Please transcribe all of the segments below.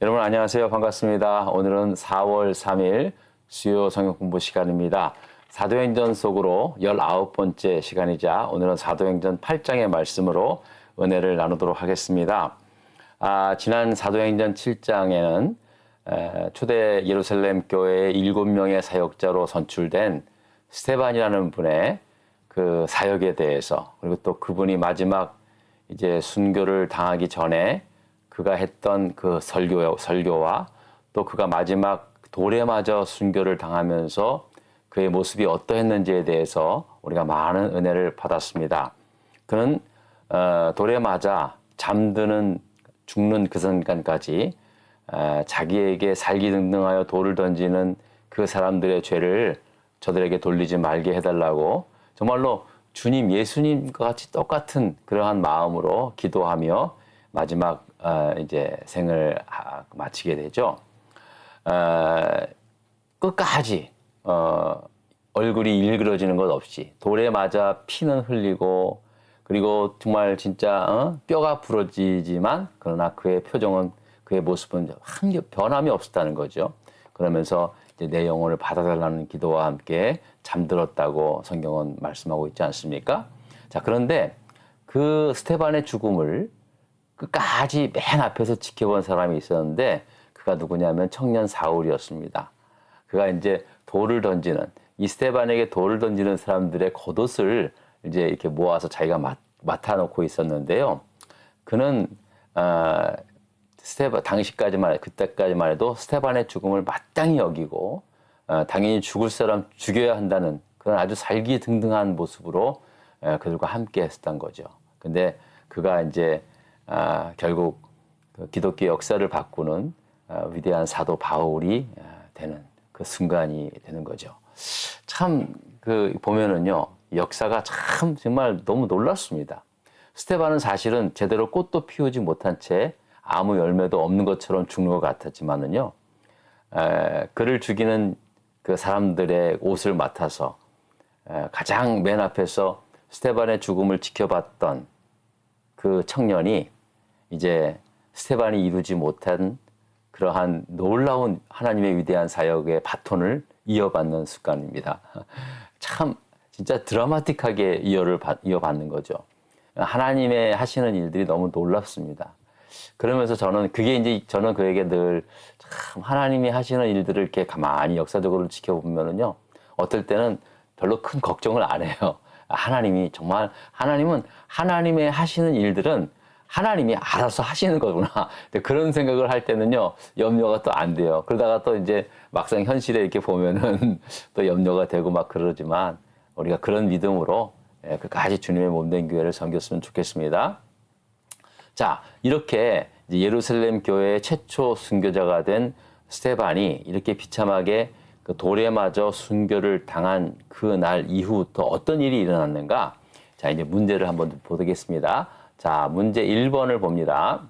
여러분 안녕하세요. 반갑습니다. 오늘은 4월 3일 수요 성경 공부 시간입니다. 사도행전 속으로 19번째 시간이자 오늘은 사도행전 8장의 말씀으로 은혜를 나누도록 하겠습니다. 아, 지난 사도행전 7장에는 에, 초대 예루살렘 교회의 7명의 사역자로 선출된 스테반이라는 분의 그 사역에 대해서 그리고 또 그분이 마지막 이제 순교를 당하기 전에 그가 했던 그 설교, 설교와 또 그가 마지막 돌에 맞아 순교를 당하면서 그의 모습이 어떠했는지에 대해서 우리가 많은 은혜를 받았습니다. 그는 어, 돌에 맞아 잠드는 죽는 그 순간까지 어, 자기에게 살기 등등하여 돌을 던지는 그 사람들의 죄를 저들에게 돌리지 말게 해달라고 정말로 주님 예수님과 같이 똑같은 그러한 마음으로 기도하며 마지막 어, 이제 생을 마치게 되죠. 어, 끝까지 어, 얼굴이 일그러지는 것 없이 돌에 맞아 피는 흘리고 그리고 정말 진짜 어? 뼈가 부러지지만 그러나 그의 표정은 그의 모습은 한 변함이 없었다는 거죠. 그러면서 내 영혼을 받아달라는 기도와 함께 잠들었다고 성경은 말씀하고 있지 않습니까? 자 그런데 그 스테반의 죽음을 끝까지 맨 앞에서 지켜본 사람이 있었는데 그가 누구냐면 청년 사울이었습니다. 그가 이제 돌을 던지는 이 스테반에게 돌을 던지는 사람들의 겉옷을 이제 이렇게 모아서 자기가 맡, 맡아놓고 있었는데요. 그는 어, 스테반 당시까지만 그때까지만 해도 스테반의 죽음을 마땅히 여기고 어, 당연히 죽을 사람 죽여야 한다는 그런 아주 살기 등등한 모습으로 어, 그들과 함께 했었던 거죠. 근데 그가 이제 아, 결국 그 기독교 역사를 바꾸는 아, 위대한 사도 바울이 아, 되는 그 순간이 되는 거죠. 참 그 보면은요 역사가 참 정말 너무 놀랍습니다. 스테반은 사실은 제대로 꽃도 피우지 못한 채 아무 열매도 없는 것처럼 죽는 것 같았지만은요 에, 그를 죽이는 그 사람들의 옷을 맡아서 에, 가장 맨 앞에서 스테반의 죽음을 지켜봤던 그 청년이 이제 스테반이 이루지 못한 그러한 놀라운 하나님의 위대한 사역의 바톤을 이어받는 습관입니다. 참 진짜 드라마틱하게 이어를 이어받는 거죠. 하나님의 하시는 일들이 너무 놀랍습니다. 그러면서 저는 그게 이제 저는 그에게 늘 참 하나님이 하시는 일들을 이렇게 가만히 역사적으로 지켜보면은요. 어떨 때는 별로 큰 걱정을 안 해요. 하나님이 정말 하나님은 하나님의 하시는 일들은 하나님이 알아서 하시는 거구나. 그런 생각을 할 때는요, 염려가 또 안 돼요. 그러다가 또 이제 막상 현실에 이렇게 보면은 또 염려가 되고 막 그러지만 우리가 그런 믿음으로 예, 끝까지 주님의 몸된 교회를 섬겼으면 좋겠습니다. 자, 이렇게 예루살렘 교회의 최초 순교자가 된 스테반이 이렇게 비참하게 그 돌에 맞아 순교를 당한 그 날 이후부터 어떤 일이 일어났는가? 자, 이제 문제를 한번 보겠습니다. 자, 문제 1번을 봅니다.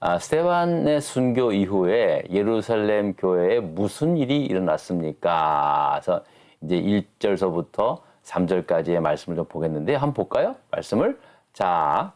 아, 스테반의 순교 이후에 예루살렘 교회에 무슨 일이 일어났습니까? 그래서 이제 1절서부터 3절까지의 말씀을 좀 보겠는데 한번 볼까요? 말씀을. 자,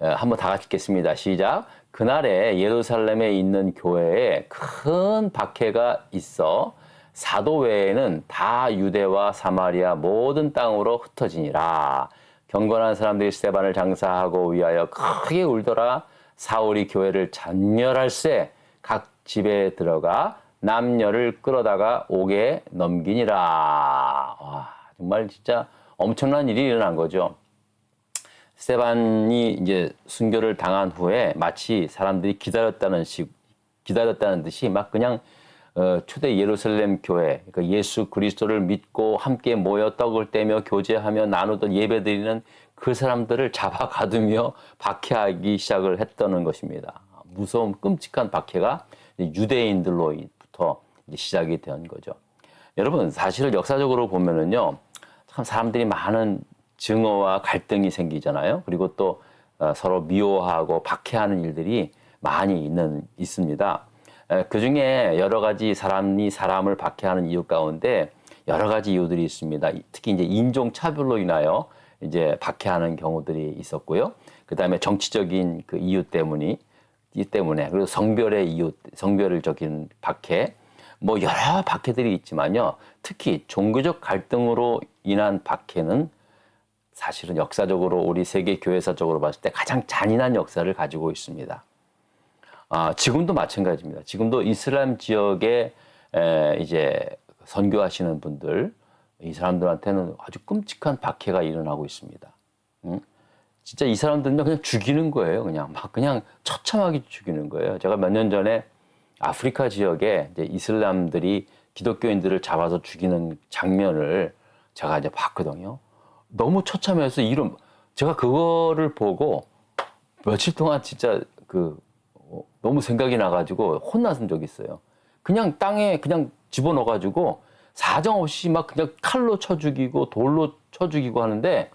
어, 한번 다 같이 읽겠습니다. 시작. 그날에 예루살렘에 있는 교회에 큰 박해가 있어 사도 외에는 다 유대와 사마리아 모든 땅으로 흩어지니라. 경건한 사람들이 스테반을 장사하고 위하여 크게 울더라. 사울이 교회를 잔멸할세 각 집에 들어가 남녀를 끌어다가 옥에 넘기니라. 와, 정말 진짜 엄청난 일이 일어난 거죠. 스테반이 이제 순교를 당한 후에 마치 사람들이 기다렸다는 식, 기다렸다는 듯이 막 그냥 어, 초대 예루살렘 교회, 그러니까 예수 그리스도를 믿고 함께 모여 떡을 떼며 교제하며 나누던 예배드리는 그 사람들을 잡아 가두며 박해하기 시작을 했다는 것입니다. 무서운 끔찍한 박해가 유대인들로부터 시작이 된 거죠. 여러분 사실을 역사적으로 보면은요, 참 사람들이 많은 증오와 갈등이 생기잖아요. 그리고 또 어, 서로 미워하고 박해하는 일들이 많이 있는 있습니다. 그 중에 여러 가지 사람이 사람을 박해하는 이유 가운데 여러 가지 이유들이 있습니다. 특히 이제 인종 차별로 인하여 이제 박해하는 경우들이 있었고요. 그 다음에 정치적인 그 이유 때문이 때문에 그리고 성별의 이유, 성별적인 박해, 뭐 여러 박해들이 있지만요. 특히 종교적 갈등으로 인한 박해는 사실은 역사적으로 우리 세계 교회사적으로 봤을 때 가장 잔인한 역사를 가지고 있습니다. 아, 지금도 마찬가지입니다. 지금도 이슬람 지역에 에, 이제 선교하시는 분들 이 사람들한테는 아주 끔찍한 박해가 일어나고 있습니다. 응? 진짜 이 사람들은요 그냥 죽이는 거예요. 그냥 막 그냥 처참하게 죽이는 거예요. 제가 몇 년 전에 아프리카 지역에 이제 이슬람들이 기독교인들을 잡아서 죽이는 장면을 제가 이제 봤거든요. 너무 처참해서 이름 제가 그거를 보고 며칠 동안 진짜 그 어, 너무 생각이 나가지고 혼났은 적이 있어요. 그냥 땅에 그냥 집어넣어가지고 사정없이 막 그냥 칼로 쳐 죽이고 돌로 쳐 죽이고 하는데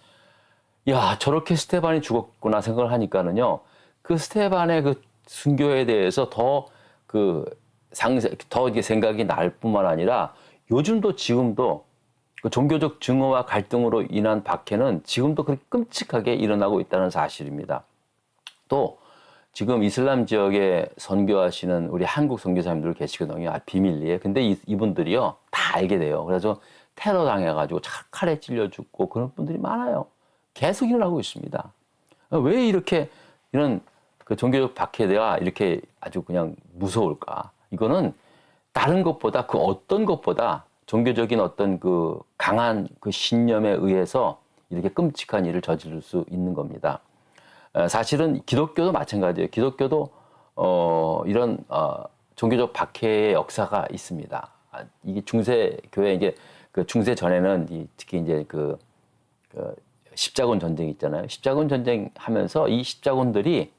야 저렇게 스테반이 죽었구나 생각을 하니까는요 그 스테반의 그 순교에 대해서 더 그 상세 더 이게 생각이 날 뿐만 아니라 요즘도 지금도 그 종교적 증오와 갈등으로 인한 박해는 지금도 그렇게 끔찍하게 일어나고 있다는 사실입니다. 또 지금 이슬람 지역에 선교하시는 우리 한국 선교사님들 계시거든요. 아, 비밀리에. 근데 이, 이분들이요 다 알게 돼요. 그래서 테러 당해가지고 칼에 찔려 죽고 그런 분들이 많아요. 계속 일어나고 있습니다. 왜 이렇게 이런 그 종교적 박해가 이렇게 아주 그냥 무서울까? 이거는 다른 것보다 그 어떤 것보다 종교적인 어떤 그 강한 그 신념에 의해서 이렇게 끔찍한 일을 저지를 수 있는 겁니다. 어, 사실은 기독교도 마찬가지예요. 기독교도 어 이런 어 종교적 박해의 역사가 있습니다. 아, 이게 중세 교회 이제 그 중세 전에는 이 특히 이제 그, 그 십자군 전쟁 있잖아요. 십자군 전쟁 하면서 이 십자군들이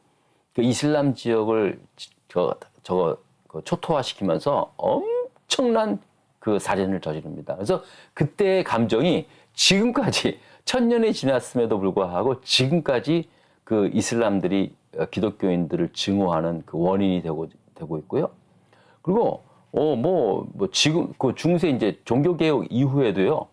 그 이슬람 지역을 저, 저거 그 초토화시키면서 엄청난 그 살인을 저지릅니다. 그래서 그때의 감정이 지금까지 천년이 지났음에도 불구하고 지금까지 그 이슬람들이 기독교인들을 증오하는 그 원인이 되고 되고 있고요. 그리고 어뭐뭐 뭐 지금 그 중세 이제 종교 개혁 이후에도요.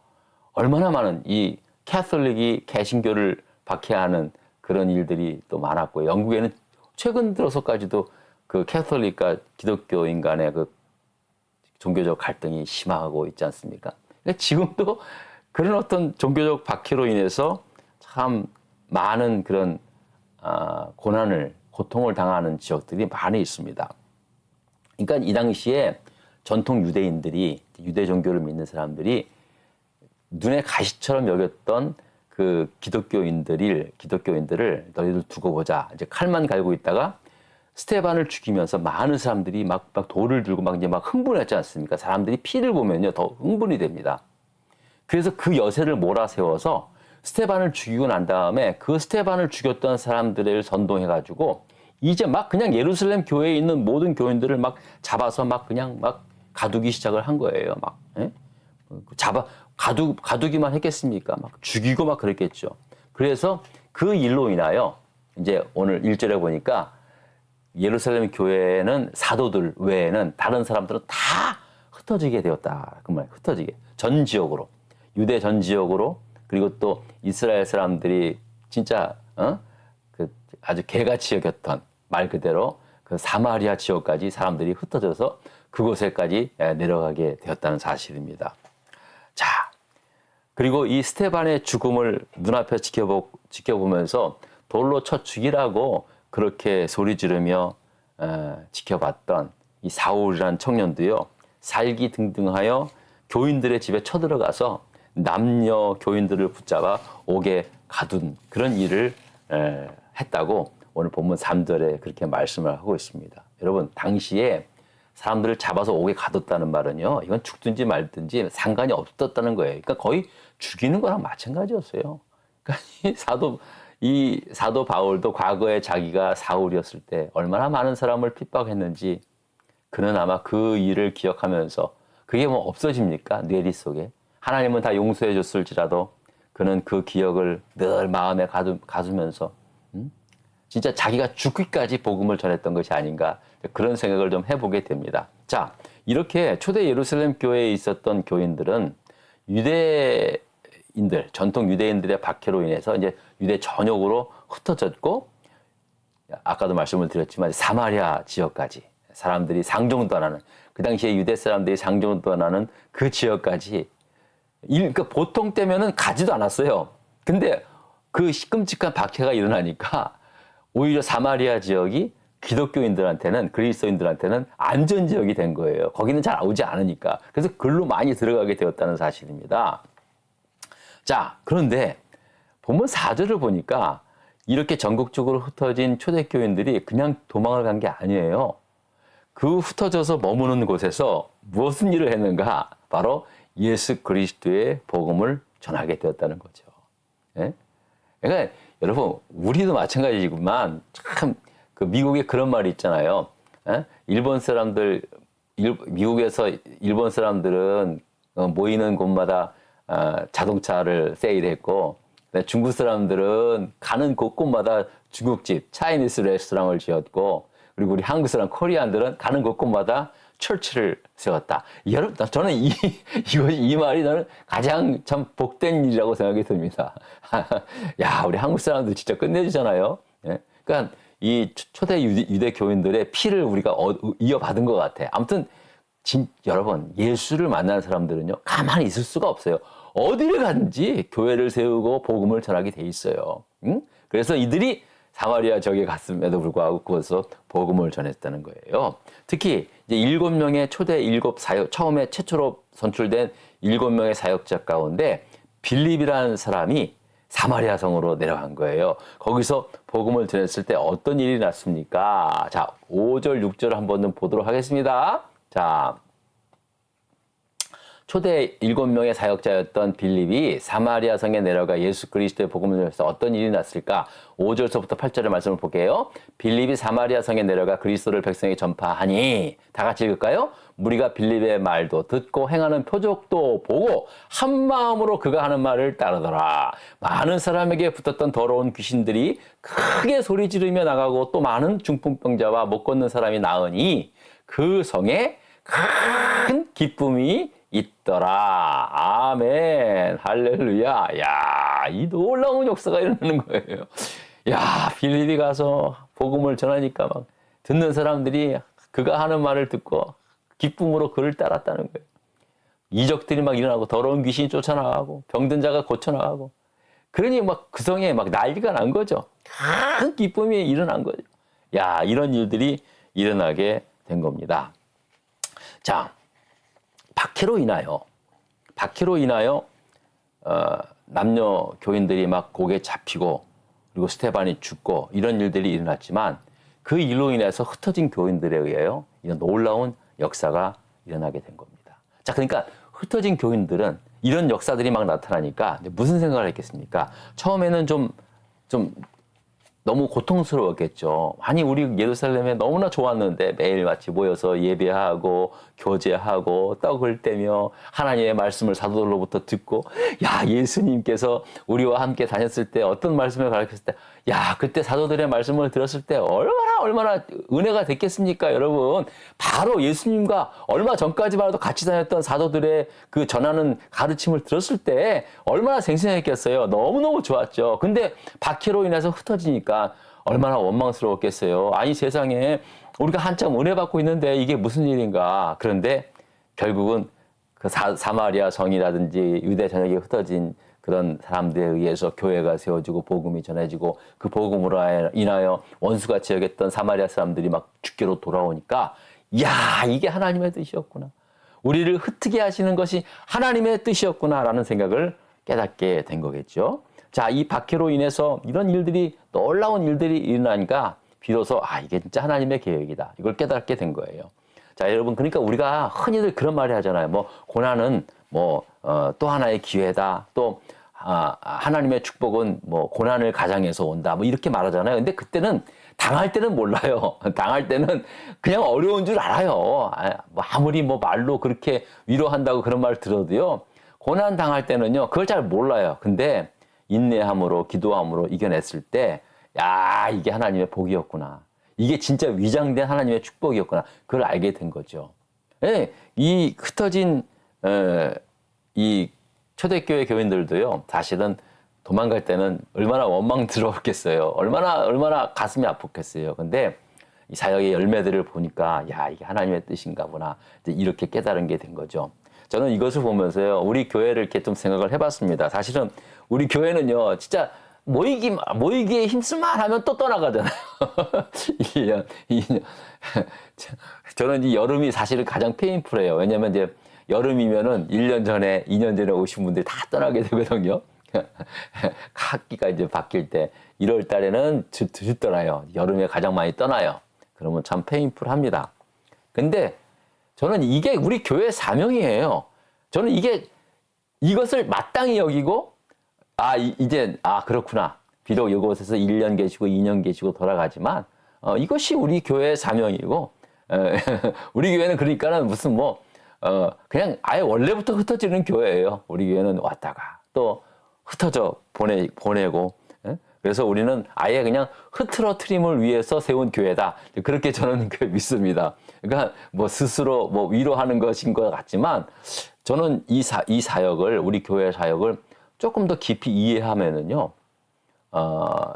얼마나 많은 이 캐톨릭이 개신교를 박해하는 그런 일들이 또 많았고 영국에는 최근 들어서까지도 그 캐톨릭과 기독교인 간의 그 종교적 갈등이 심화하고 있지 않습니까? 그러니까 지금도 그런 어떤 종교적 박해로 인해서 참 많은 그런 아, 고난을 고통을 당하는 지역들이 많이 있습니다. 그러니까 이 당시에 전통 유대인들이 유대 종교를 믿는 사람들이 눈에 가시처럼 여겼던 그 기독교인들을 기독교인들을 너희들 두고 보자. 이제 칼만 갈고 있다가 스테반을 죽이면서 많은 사람들이 막, 막 돌을 들고 막 이제 막 흥분했지 않습니까? 사람들이 피를 보면요 더 흥분이 됩니다. 그래서 그 여세를 몰아세워서 스테반을 죽이고 난 다음에 그 스테반을 죽였던 사람들을 선동해가지고 이제 막 그냥 예루살렘 교회에 있는 모든 교인들을 막 잡아서 막 그냥 막 가두기 시작을 한 거예요. 막 예? 잡아 가두, 가두기만 했겠습니까? 막 죽이고 막 그랬겠죠. 그래서 그 일로 인하여 이제 오늘 1절에 보니까 예루살렘 교회는 사도들 외에는 다른 사람들은 다 흩어지게 되었다. 그 말, 흩어지게. 전 지역으로. 유대 전 지역으로 그리고 또 이스라엘 사람들이 진짜, 어? 그 아주 개같이 여겼던 말 그대로 그 사마리아 지역까지 사람들이 흩어져서 그곳에까지 내려가게 되었다는 사실입니다. 자, 그리고 이 스테반의 죽음을 눈앞에 지켜보, 지켜보면서 돌로 쳐 죽이라고 그렇게 소리 지르며 에, 지켜봤던 이 사울이라는 청년도요, 살기 등등하여 교인들의 집에 쳐들어가서 남녀 교인들을 붙잡아 옥에 가둔 그런 일을 에, 했다고 오늘 본문 3절에 그렇게 말씀을 하고 있습니다. 여러분, 당시에 사람들을 잡아서 옥에 가뒀다는 말은요, 이건 죽든지 말든지 상관이 없었다는 거예요. 그러니까 거의 죽이는 거랑 마찬가지였어요. 그러니까 이 사도, 이 사도 바울도 과거에 자기가 사울이었을 때 얼마나 많은 사람을 핍박했는지 그는 아마 그 일을 기억하면서 그게 뭐 없어집니까? 뇌리 속에. 하나님은 다 용서해 줬을지라도 그는 그 기억을 늘 마음에 가두, 가두면서 음? 진짜 자기가 죽기까지 복음을 전했던 것이 아닌가 그런 생각을 좀 해보게 됩니다. 자, 이렇게 초대 예루살렘 교회에 있었던 교인들은 유대인들, 전통 유대인들의 박해로 인해서 이제 유대 전역으로 흩어졌고 아까도 말씀을 드렸지만 사마리아 지역까지 사람들이 상종도 안 하는 그 당시에 유대 사람들이 상종도 안 하는 그 지역까지 일, 그러니까 보통 때면은 가지도 않았어요. 근데 그 시끔찍한 박해가 일어나니까 오히려 사마리아 지역이 기독교인들한테는 그리스도인들한테는 안전 지역이 된 거예요. 거기는 잘 오지 않으니까. 그래서 글로 많이 들어가게 되었다는 사실입니다. 자, 그런데 보면 사절을 보니까 이렇게 전국적으로 흩어진 초대교인들이 그냥 도망을 간 게 아니에요. 그 흩어져서 머무는 곳에서 무슨 일을 했는가? 바로 예수 그리스도의 복음을 전하게 되었다는 거죠. 예? 그러니까 여러분 우리도 마찬가지지만 참 그 미국에 그런 말이 있잖아요. 예? 일본 사람들 일, 미국에서 일본 사람들은 어, 모이는 곳마다 어, 자동차를 세일했고 네, 중국 사람들은 가는 곳곳마다 중국집, 차이니스 레스토랑을 지었고 그리고 우리 한국 사람 코리안들은 가는 곳곳마다 철치를 세웠다. 여러분, 저는 이, 이거, 이 말이 저는 가장 참 복된 일이라고 생각이 듭니다. 야, 우리 한국 사람들 진짜 끝내주잖아요. 예? 그러니까 이 초대 유대, 유대 교인들의 피를 우리가 어, 이어받은 것 같아. 아무튼, 진, 여러분, 예수를 만난 사람들은요, 가만히 있을 수가 없어요. 어디를 가든지 교회를 세우고 복음을 전하게 돼 있어요. 응? 그래서 이들이 사마리아 지역에 갔음에도 불구하고 그곳에서 복음을 전했다는 거예요. 특히 이제 일곱 명의 초대 일곱 사역 처음에 최초로 선출된 일곱 명의 사역자 가운데 빌립이라는 사람이 사마리아 성으로 내려간 거예요. 거기서 복음을 전했을 때 어떤 일이 났습니까? 자, 5절, 6절 한번 보도록 하겠습니다. 자, 초대 일곱 명의 사역자였던 빌립이 사마리아 성에 내려가 예수 그리스도의 복음을 전해서 어떤 일이 났을까? 5절서부터 8절의 말씀을 볼게요. 빌립이 사마리아 성에 내려가 그리스도를 백성에게 전파하니 다 같이 읽을까요? 무리가 빌립의 말도 듣고 행하는 표적도 보고 한 마음으로 그가 하는 말을 따르더라. 많은 사람에게 붙었던 더러운 귀신들이 크게 소리 지르며 나가고 또 많은 중풍병자와 못 걷는 사람이 나으니 그 성에 큰 기쁨이 있더라. 아멘. 할렐루야. 야, 이 놀라운 역사가 일어나는 거예요. 야, 빌립이 가서 복음을 전하니까 막 듣는 사람들이 그가 하는 말을 듣고 기쁨으로 그를 따랐다는 거예요. 이적들이 막 일어나고 더러운 귀신이 쫓아나가고 병든 자가 고쳐나가고 그러니 막 그 성에 막 난리가 난 거죠. 큰 기쁨이 일어난 거죠. 야, 이런 일들이 일어나게 된 겁니다. 자, 박해로 인하여 박해로 인하여 어, 남녀 교인들이 막 곡에 잡히고 그리고 스테반이 죽고 이런 일들이 일어났지만 그 일로 인해서 흩어진 교인들에 의하여 이런 놀라운 역사가 일어나게 된 겁니다. 자, 그러니까 흩어진 교인들은 이런 역사들이 막 나타나니까 무슨 생각을 했겠습니까? 처음에는 좀, 좀 너무 고통스러웠겠죠. 아니 우리 예루살렘에 너무나 좋았는데 매일 같이 모여서 예배하고 교제하고 떡을 떼며 하나님의 말씀을 사도들로부터 듣고 야 예수님께서 우리와 함께 다녔을 때 어떤 말씀을 가르쳤을 때 야 그때 사도들의 말씀을 들었을 때 얼마나 얼마나 은혜가 됐겠습니까 여러분? 바로 예수님과 얼마 전까지만 해도 같이 다녔던 사도들의 그 전하는 가르침을 들었을 때 얼마나 생생했겠어요? 너무너무 좋았죠. 근데 박해로 인해서 흩어지니까 얼마나 원망스러웠겠어요? 아니 세상에 우리가 한참 은혜 받고 있는데 이게 무슨 일인가? 그런데 결국은 그 사, 사마리아 성이라든지 유대 전역에 흩어진 그런 사람들에 의해서 교회가 세워지고 복음이 전해지고 그 복음으로 인하여 원수같이 여겼던 사마리아 사람들이 막 주께로 돌아오니까 야 이게 하나님의 뜻이었구나. 우리를 흩게 하시는 것이 하나님의 뜻이었구나라는 생각을 깨닫게 된 거겠죠. 자, 이 박해로 인해서 이런 일들이 놀라운 일들이 일어나니까 비로소 아 이게 진짜 하나님의 계획이다. 이걸 깨닫게 된 거예요. 자, 여러분 그러니까 우리가 흔히들 그런 말이 하잖아요. 뭐 고난은 뭐 어, 또 하나의 기회다. 또 아, 하나님의 축복은 뭐 고난을 가장해서 온다. 뭐 이렇게 말하잖아요. 근데 그때는 당할 때는 몰라요. 당할 때는 그냥 어려운 줄 알아요. 아, 뭐 아무리 뭐 말로 그렇게 위로한다고 그런 말 들어도요. 고난 당할 때는요. 그걸 잘 몰라요. 근데 인내함으로 기도함으로 이겨냈을 때 야, 이게 하나님의 복이었구나. 이게 진짜 위장된 하나님의 축복이었구나. 그걸 알게 된 거죠. 예, 이 흩어진 에, 이 초대교회 교인들도요, 사실은 도망갈 때는 얼마나 원망스러웠겠어요. 얼마나 얼마나 가슴이 아팠겠어요. 근데 이 사역의 열매들을 보니까 야 이게 하나님의 뜻인가 보나 이제 이렇게 깨달은 게 된 거죠. 저는 이것을 보면서요 우리 교회를 이렇게 좀 생각을 해봤습니다. 사실은 우리 교회는요 진짜 모이기 모이기에 힘쓸만 하면 또 떠나가잖아요. 1년, 2년. 저는 이 여름이 사실은 가장 페인풀해요. 왜냐면 이제 여름이면은 1년 전에, 2년 전에 오신 분들이 다 떠나게 되거든요. 학기가 이제 바뀔 때 1월 달에는 드, 드 떠나요. 여름에 가장 많이 떠나요. 그러면 참 페인풀합니다. 근데 저는 이게 우리 교회 사명이에요. 저는 이게 이것을 마땅히 여기고 아 이, 이제 아 그렇구나. 비록 이곳에서 1년 계시고 2년 계시고 돌아가지만 어, 이것이 우리 교회의 사명이고 에, 우리 교회는 그러니까는 무슨 뭐 어, 그냥 아예 원래부터 흩어지는 교회예요. 우리 교회는 왔다가 또 흩어져 보내 보내고 예? 그래서 우리는 아예 그냥 흐트러트림을 위해서 세운 교회다. 그렇게 저는 그 믿습니다. 그러니까 뭐 스스로 뭐 위로하는 것인 것 같지만 저는 이, 사, 이 사역을 우리 교회 사역을 조금 더 깊이 이해하면은요, 어,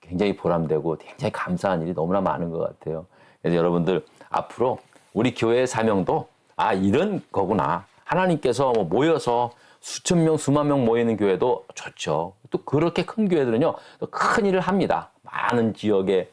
굉장히 보람되고 굉장히 감사한 일이 너무나 많은 것 같아요. 그래서 여러분들 앞으로 우리 교회의 사명도 아 이런 거구나. 하나님께서 뭐 모여서 수천 명, 수만 명 모이는 교회도 좋죠. 또 그렇게 큰 교회들은요, 또큰 일을 합니다. 많은 지역에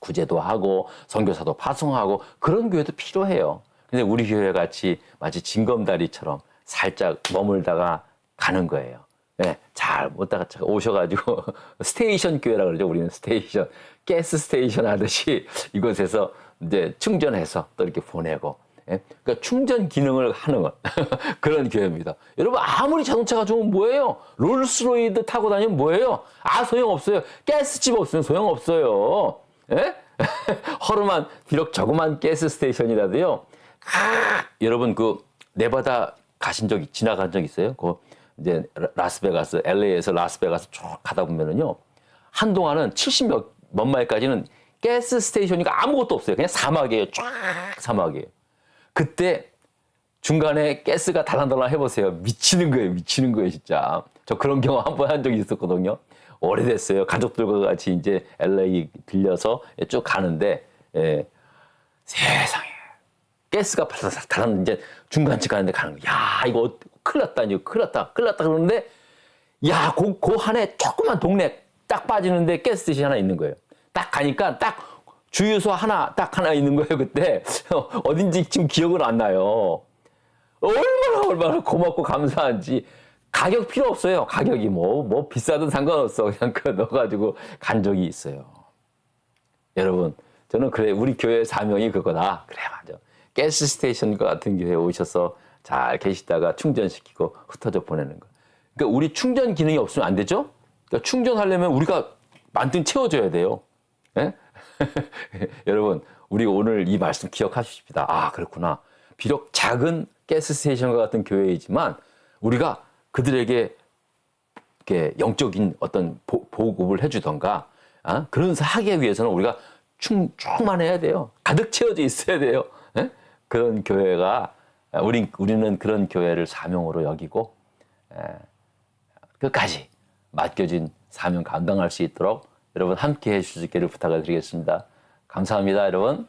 구제도 하고 선교사도 파송하고 그런 교회도 필요해요. 근데 우리 교회 같이 마치 징검다리처럼 살짝 머물다가 가는 거예요. 네, 잘 못다가 오셔가지고 스테이션 교회라 그러죠. 우리는 스테이션, 가스 스테이션 하듯이 이곳에서 이제 충전해서 또 이렇게 보내고. 예? 그러니까 충전 기능을 하는 것. 그런 교회입니다. 여러분 아무리 자동차가 좋으면 뭐예요? 롤스로이드 타고 다니면 뭐예요? 아 소용 없어요. 가스집 없으면 소용 없어요. 예? 허름한 비록 조그만 가스 스테이션이라도요. 아, 여러분 그 네바다 가신 적 지나간 적 있어요? 그 이제 라스베가스, LA에서 라스베가스 쭉 가다 보면은요. 한동안은 70몇 몇 마일까지는 가스 스테이션이가 아무것도 없어요. 그냥 사막이에요. 쫙 사막이에요. 그때 중간에 가스가 달랑달랑 해보세요. 미치는 거예요. 미치는 거예요, 진짜. 저 그런 경험 한 번 한 적이 있었거든요. 오래됐어요. 가족들과 같이 이제 LA 들려서 쭉 가는데, 예. 세상에. 가스가 달았는 이제 중간쯤 가는데 가는 거야. 야, 이거 큰일 났다. 이거 큰일 났다. 큰일 났다. 그러는데, 야, 그, 그 한에 조그만 동네 딱 빠지는데 가스듯이 하나 있는 거예요. 딱 가니까 딱 주유소 하나, 딱 하나 있는 거예요, 그때. 어딘지 지금 기억은 안 나요. 얼마나, 얼마나 고맙고 감사한지. 가격 필요 없어요. 가격이 뭐, 뭐 비싸든 상관없어. 그냥 그 넣어가지고 간 적이 있어요. 여러분, 저는 그래, 우리 교회 사명이 그거다. 그래, 맞아. 가스 스테이션 같은 교회에 오셔서 잘 계시다가 충전시키고 흩어져 보내는 거. 그러니까 우리 충전 기능이 없으면 안 되죠? 그러니까 충전하려면 우리가 만등 채워줘야 돼요. 예? 여러분, 우리 오늘 이 말씀 기억하십시다. 아, 그렇구나. 비록 작은 가스 스테이션과 같은 교회이지만 우리가 그들에게 이렇게 영적인 어떤 보, 보급을 해주던가 아? 그런 하기 위해서는 우리가 충, 충만해야 돼요. 가득 채워져 있어야 돼요. 예? 그런 교회가 우리 우리는 그런 교회를 사명으로 여기고 에, 끝까지 맡겨진 사명 감당할 수 있도록 여러분 함께 해주시기를 부탁을 드리겠습니다. 감사합니다, 여러분.